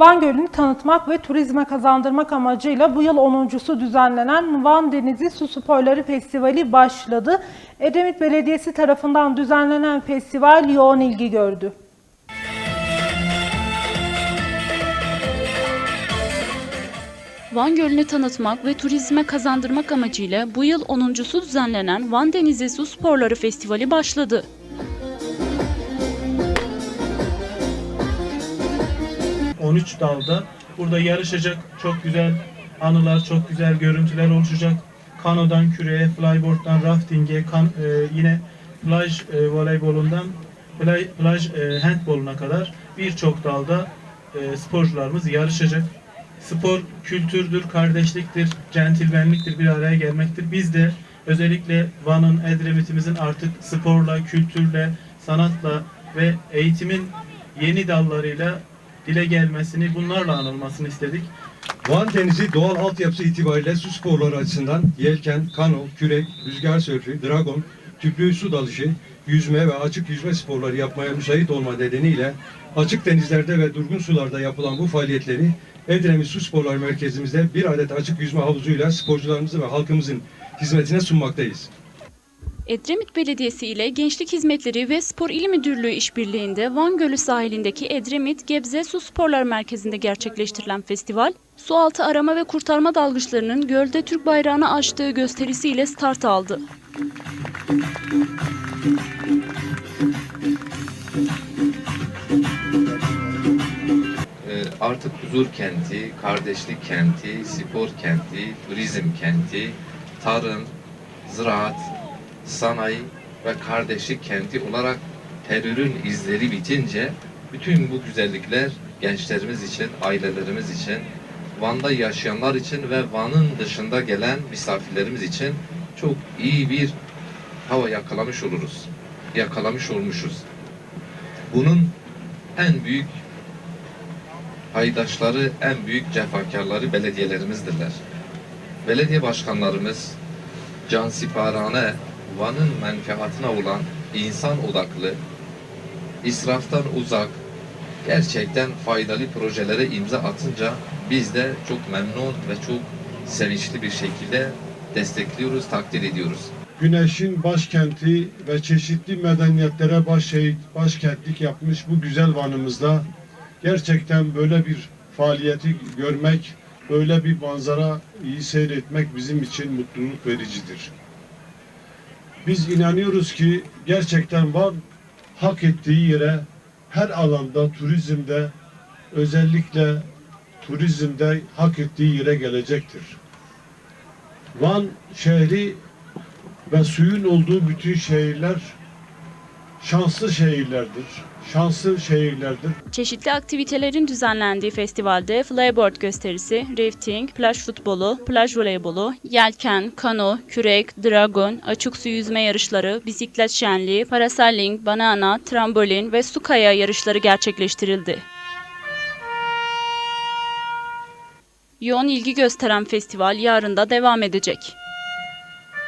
Van Gölü'nü tanıtmak ve turizme kazandırmak amacıyla bu yıl 10.sü düzenlenen Van Denizi Su Sporları Festivali başladı. Edremit Belediyesi tarafından düzenlenen festival yoğun ilgi gördü. Van Gölü'nü tanıtmak ve turizme kazandırmak amacıyla bu yıl 10.sü düzenlenen Van Denizi Su Sporları Festivali başladı. 13 dalda burada yarışacak çok güzel anılar, çok güzel görüntüler oluşacak. Kanodan küreye, flyboard'dan rafting'e, kan, e, yine plaj e, voleybolundan plaj, plaj e, handboluna kadar birçok dalda e, sporcularımız yarışacak. Spor kültürdür, kardeşliktir, centilmenliktir, bir araya gelmektir. Biz de özellikle Van'ın, Edremit'imizin artık sporla, kültürle, sanatla ve eğitimin yeni dallarıyla dile gelmesini, bunlarla anılmasını istedik. Van Denizi doğal altyapısı itibariyle su sporları açısından yelken, kano, kürek, rüzgar sörfü, dragon, tüplü su dalışı, yüzme ve açık yüzme sporları yapmaya müsait olma nedeniyle açık denizlerde ve durgun sularda yapılan bu faaliyetleri Edremit Su Sporları Merkezimizde bir adet açık yüzme havuzuyla sporcularımızın ve halkımızın hizmetine sunmaktayız. Edremit Belediyesi ile Gençlik Hizmetleri ve Spor İl Müdürlüğü işbirliğinde Van Gölü sahilindeki Edremit Gebze Su Sporlar Merkezi'nde gerçekleştirilen festival, sualtı arama ve kurtarma dalgıçlarının gölde Türk bayrağını açtığı gösterisiyle start aldı. Ee, artık huzur kenti, kardeşlik kenti, spor kenti, turizm kenti, tarım, ziraat, sanayi ve kardeşlik kenti olarak terörün izleri bitince bütün bu güzellikler gençlerimiz için, ailelerimiz için, Van'da yaşayanlar için ve Van'ın dışında gelen misafirlerimiz için çok iyi bir hava yakalamış oluruz. Yakalamış olmuşuz. Bunun en büyük paydaşları, en büyük cefakarları belediyelerimizdirler. Belediye başkanlarımız cansiparane, Van'ın menfaatine olan insan odaklı, israftan uzak, gerçekten faydalı projelere imza atınca biz de çok memnun ve çok sevinçli bir şekilde destekliyoruz, takdir ediyoruz. Güneşin başkenti ve çeşitli medeniyetlere baş, başkentlik yapmış bu güzel Van'ımızda gerçekten böyle bir faaliyeti görmek, böyle bir manzara iyi seyretmek bizim için mutluluk vericidir. Biz inanıyoruz ki gerçekten Van hak ettiği yere her alanda turizmde özellikle turizmde hak ettiği yere gelecektir. Van şehri ve suyun olduğu bütün şehirler şanslı şehirlerdir. Şanslı şehirlerdir. Çeşitli aktivitelerin düzenlendiği festivalde flyboard gösterisi, rafting, plaj futbolu, plaj voleybolu, yelken, kano, kürek, dragon, açık su yüzme yarışları, bisiklet şenliği, parasailing, banana, trambolin ve su kaya yarışları gerçekleştirildi. Yoğun ilgi gösteren festival yarın da devam edecek.